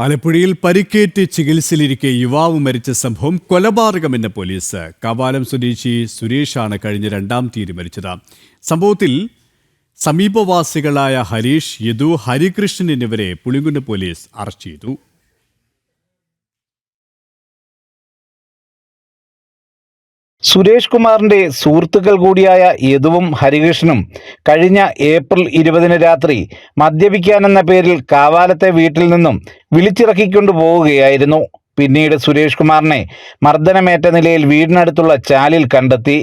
ആലപ്പുഴയിൽ പരിക്കേറ്റ് ചികിത്സയിലിരിക്കെ യുവാവ് മരിച്ച സംഭവം കൊലപാതകമെന്ന പോലീസ്. കവാലം സ്വദേശി സുരേഷാണ് കഴിഞ്ഞ രണ്ടാം തീയതി മരിച്ചത്. സംഭവത്തിൽ സമീപവാസികളായ ഹരീഷ് യദു ഹരികൃഷ്ണൻ എന്നിവരെ പുളിങ്കുന്ന് പോലീസ് അറസ്റ്റ് ചെയ്തു. സുരേഷ് കുമാറിന്റെ സുഹൃത്തുക്കൾ കൂടിയായ യദുവും ഹരികൃഷ്ണനും കഴിഞ്ഞ ഏപ്രിൽ ഇരുപതിന് രാത്രി മദ്യപിക്കാനെന്ന പേരിൽ കാവാലത്തെ വീട്ടിൽ നിന്നും വിളിച്ചിറക്കിക്കൊണ്ടു പോവുകയായിരുന്നു. പിന്നീട് സുരേഷ് കുമാറിനെ മർദ്ദനമേറ്റ നിലയിൽ വീടിനടുത്തുള്ള ചാലിൽ കണ്ടെത്തി.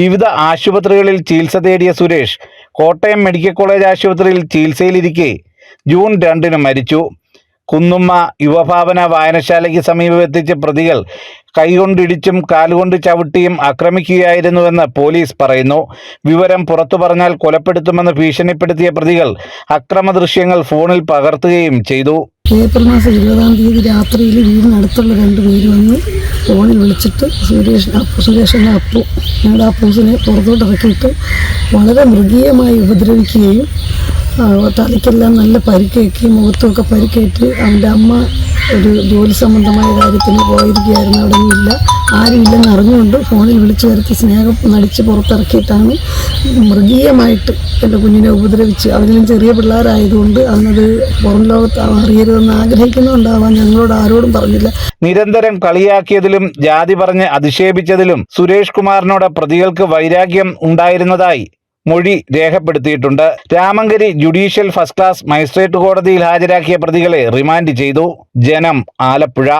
വിവിധ ആശുപത്രികളിൽ ചികിത്സ തേടിയ സുരേഷ് കോട്ടയം മെഡിക്കൽ കോളേജ് ആശുപത്രിയിൽ ചികിത്സയിലിരിക്കെ ജൂൺ രണ്ടിന് മരിച്ചു. കുന്നുമ്മ യുവഭാവന വായനശാലയ്ക്ക് സമീപം എത്തിച്ച പ്രതികൾ കൈകൊണ്ടിടിച്ചും കാലുകൊണ്ട് ചവിട്ടിയും ആക്രമിക്കുകയായിരുന്നുവെന്ന് പോലീസ് പറയുന്നു. വിവരം പുറത്തു പറഞ്ഞാൽ കൊലപ്പെടുത്തുമെന്ന് ഭീഷണിപ്പെടുത്തിയ പ്രതികൾ അക്രമ ദൃശ്യങ്ങൾ ഫോണിൽ പകർത്തുകയും ചെയ്തു. ഏപ്രിൽ മാസം ഇരുപതാം തീയതി രാത്രിയിൽ വീടിനടുത്തുള്ള രണ്ട് പേര് വന്ന് ഫോണിൽ വിളിച്ചിട്ട് സുരേഷ് സുരേഷിന്റെ അപ്പു ഞങ്ങളുടെ അപ്പൂസിനെ പുറത്തോട്ട് ഇറക്കിയിട്ട് വളരെ മൃഗീയമായി ഉപദ്രവിക്കുകയും തലയ്ക്കെല്ലാം നല്ല പരിക്കേക്കുകയും മുഖത്തുമൊക്കെ പരിക്കേറ്റ് അവന്റെ അമ്മ ഒരു ജോലി സംബന്ധമായ കാര്യത്തിന് പോയിരിക്കുകയായിരുന്നു. അവിടെ ആരും ആരുമില്ലെന്ന് അറിഞ്ഞുകൊണ്ട് ഫോണിൽ വിളിച്ചു വരുത്തി സ്നേഹം നടിച്ച് പുറത്തിറക്കിയിട്ടാണ് മൃഗീയമായിട്ട് എന്റെ കുഞ്ഞിനെ ഉപദ്രവിച്ച് അവരിലും ചെറിയ പിള്ളേരായതുകൊണ്ട് അന്നത് പുറം ലോകത്ത് അറിയരുതെന്ന് ആഗ്രഹിക്കുന്നുണ്ടാവാൻ ഞങ്ങളോട് ആരോടും പറഞ്ഞില്ല. നിരന്തരം കളിയാക്കിയതിലും ജാതി പറഞ്ഞ് അധിക്ഷേപിച്ചതിലും സുരേഷ് കുമാറിനോട് പ്രതികൾക്ക് വൈരാഗ്യം ഉണ്ടായിരുന്നതായി മൊഴി രേഖപ്പെടുത്തിയിട്ടുണ്ട്. Ramankari judicial first class magistrate കോടതിയിൽ ഹാജരാക്കിയ പ്രതികളെ റിമാൻഡ് ചെയ്തു. ജനം ആലപ്പുഴ.